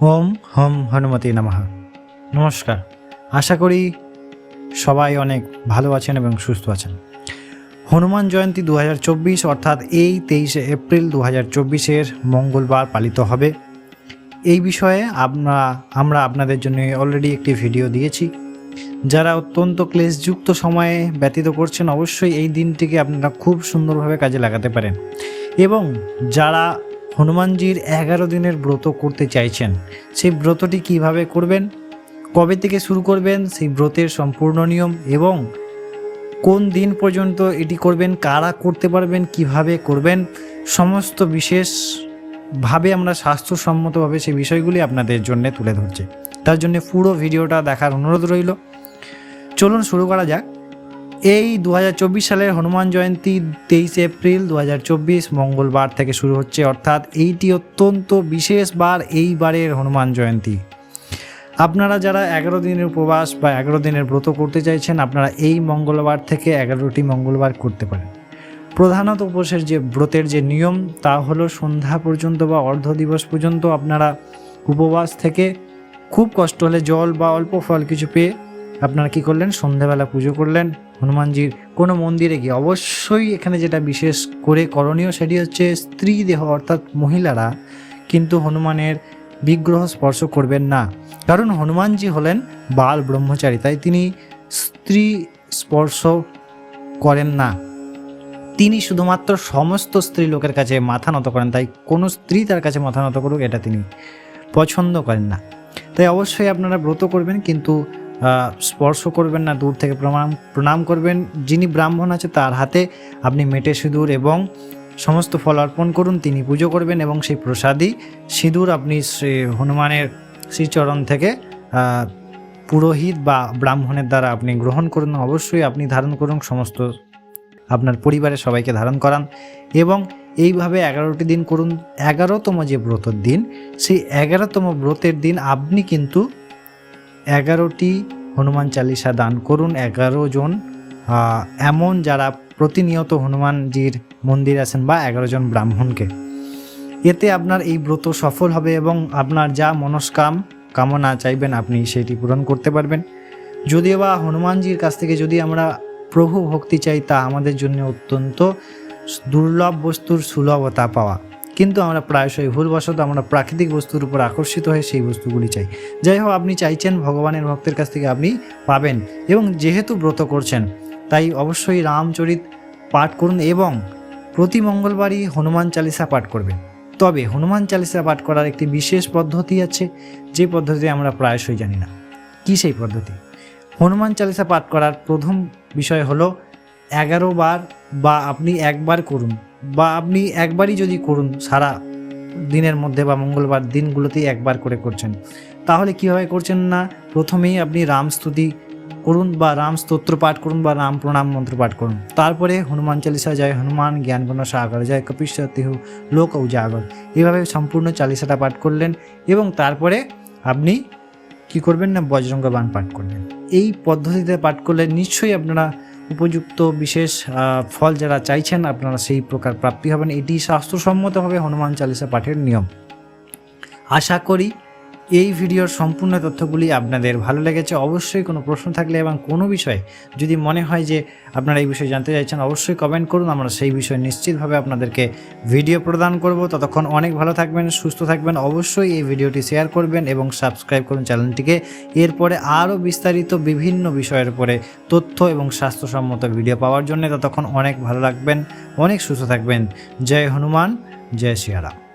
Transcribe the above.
ওম হম হনুমতি নমঃ। নমস্কার। আশা করি সবাই অনেক ভালো আছেন এবং সুস্থ আছেন। হনুমান জয়ন্তী দু হাজার চব্বিশ অর্থাৎ এই তেইশে এপ্রিল দু হাজার চব্বিশের মঙ্গলবার পালিত হবে। এই বিষয়ে আমরা আমরা আপনাদের জন্য অলরেডি একটি ভিডিও দিয়েছি। যারা অত্যন্ত ক্লেশযুক্ত সময়ে ব্যতীত করছেন অবশ্যই এই দিনটিকে আপনারা খুব সুন্দরভাবে কাজে লাগাতে পারেন। এবং যারা হনুমানজির এগারো দিনের ব্রত করতে চাইছেন, সেই ব্রতটি কীভাবে করবেন? কবে থেকে শুরু করবেন? সেই ব্রতের সম্পূর্ণ নিয়ম এবং কোন দিন পর্যন্ত এটি করবেন? কারা করতে পারবেন? কীভাবে করবেন? সমস্ত বিশেষভাবে আমরা স্বাস্থ্যসম্মতভাবে সেই বিষয়গুলি আপনাদের জন্য তুলে ধরছি। তার জন্য পুরো ভিডিওটা দেখার অনুরোধ রইল। চলুন শুরু করা যাক। এই দু হাজার চব্বিশ সালের হনুমান জয়ন্তী তেইশে এপ্রিল দু হাজার চব্বিশ মঙ্গলবার থেকে শুরু হচ্ছে, অর্থাৎ এইটি অত্যন্ত বিশেষ বার এইবারের হনুমান জয়ন্তী। আপনারা যারা এগারো দিনের উপবাস বা এগারো দিনের ব্রত করতে চাইছেন, আপনারা এই মঙ্গলবার থেকে এগারোটি মঙ্গলবার করতে পারেন। প্রধানত উপবাসের যে ব্রতের যে নিয়ম, তা হলো সন্ধ্যা পর্যন্ত বা অর্ধ দিবস পর্যন্ত আপনারা উপবাস থেকে খুব কষ্ট হলে জল বা অল্প ফল কিছু পেয়ে আপনারা কি করলেন? সন্ধ্যাবেলা পুজো করলেন। হনুমানজির কোনো মন্দিরে গিয়ে অবশ্যই এখানে যেটা বিশেষ করে করণীয় সেটি হচ্ছে স্ত্রী দেহ, অর্থাৎ মহিলারা কিন্তু হনুমানের বিগ্রহ স্পর্শ করবেন না। কারণ হনুমানজি হলেন বাল ব্রহ্মচারী, তাই তিনি স্ত্রী স্পর্শ করেন না। তিনি শুধুমাত্র সমস্ত স্ত্রী লোকের কাছে মাথা নত করেন, তাই কোনো স্ত্রী তার কাছে মাথা নত করুক, এটা তিনি পছন্দ করেন না। তাই অবশ্যই আপনারা ব্রত করবেন, কিন্তু স্পর্শ করবেন না, দূর থেকে প্রণাম প্রণাম করবেন। যিনি ব্রাহ্মণ আছে, তার হাতে আপনি মেটে সিঁদুর এবং সমস্ত ফল অর্পণ করুন, তিনি পুজো করবেন এবং সেই প্রসাদী সিঁদুর আপনি শ্রী হনুমানের শ্রীচরণ থেকে পুরোহিত বা ব্রাহ্মণের দ্বারা আপনি গ্রহণ করুন। অবশ্যই আপনি ধারণ করুন, সমস্ত আপনার পরিবারের সবাইকে ধারণ করান এবং এইভাবে এগারোটি দিন করুন। এগারোতম যে ব্রতর দিন, সেই এগারোতম ব্রতের দিন আপনি কিন্তু এগারোটি হনুমান চালিসা দান করুন, এগারো জন। এমন যারা প্রতিনিয়ত হনুমানজির মন্দির আছেন বা এগারো জন ব্রাহ্মণকে। এতে আপনার এই ব্রত সফল হবে এবং আপনার যা মনস্কাম কামনা চাইবেন আপনি সেটি পূরণ করতে পারবেন। যদিও বা হনুমানজির কাছ থেকে যদি আমরা প্রভু ভক্তি চাই, তা আমাদের জন্য অত্যন্ত দুর্লভ বস্তুর সুলভতা পাওয়া। কিন্তু আমরা প্রায়শই ভুলবশত আমরা প্রাকৃতিক বস্তুর উপর আকর্ষিত হয়ে সেই বস্তুগুলি চাই। যাই হোক, আপনি চাইছেন ভগবানের ভক্তের কাছ থেকে আপনি পাবেন এবং যেহেতু ব্রত করছেন, তাই অবশ্যই রামচরিত পাঠ করুন এবং প্রতি মঙ্গলবারই হনুমান চালিসা পাঠ করবেন। তবে হনুমান চালিসা পাঠ করার একটি বিশেষ পদ্ধতি আছে, যে পদ্ধতি আমরা প্রায়শই জানি না। কী সেই পদ্ধতি? হনুমান চালিসা পাঠ করার প্রথম বিষয় হলো, এগারো বার বা আপনি একবার করুন। বা আপনি একবারই যদি করুন সারা দিনের মধ্যে বা মঙ্গলবার দিনগুলোতেই একবার করে করছেন, তাহলে কীভাবে করছেন না? প্রথমেই আপনি রাম স্তুতি করুন বা রাম স্তোত্র পাঠ করুন বা রাম প্রণাম মন্ত্র পাঠ করুন। তারপরে হনুমান চালিসা জয়, হনুমান জ্ঞান গুণ সাগর জয় কপিশ্বতিহু লোক উজাগর। এভাবে সম্পূর্ণ চালিসাটা পাঠ করলেন এবং তারপরে আপনি কি করবেন না? বজরঙ্গ বাণ পাঠ করলেন। এই পদ্ধতিতে পাঠ করলে নিশ্চয়ই আপনারা উপযুক্ত বিশেষ ফল যারা চাইছেন, আপনারা সেই প্রকার প্রাপ্তি হবেন। এটি স্বাস্থ্যসম্মতভাবে হনুমান চালিসা পাঠের নিয়ম। আশা করি এই ভিডিওর সম্পূর্ণ তথ্যগুলি আপনাদের ভালো লেগেছে, অবশ্যই কোনো প্রশ্ন থাকলে এবং কোনো বিষয়ে যদি মনে হয় যে আপনারা এই বিষয়ে জানতে চাইছেন, অবশ্যই কমেন্ট করুন। আমরা সেই বিষয়ে নিশ্চিতভাবে আপনাদেরকে ভিডিও প্রদান করব। ততক্ষণ অনেক ভালো থাকবেন, সুস্থ থাকবেন, অবশ্যই এই ভিডিওটি শেয়ার করবেন এবং সাবস্ক্রাইব করুন চ্যানেলটিকে এরপরে আরও বিস্তারিত বিভিন্ন বিষয়ের উপরে তথ্য এবং স্বাস্থ্যসম্মত ভিডিও পাওয়ার জন্য ততক্ষণ অনেক ভালো লাগবেন অনেক সুস্থ থাকবেন। জয় হনুমান, জয় শ্রীরাম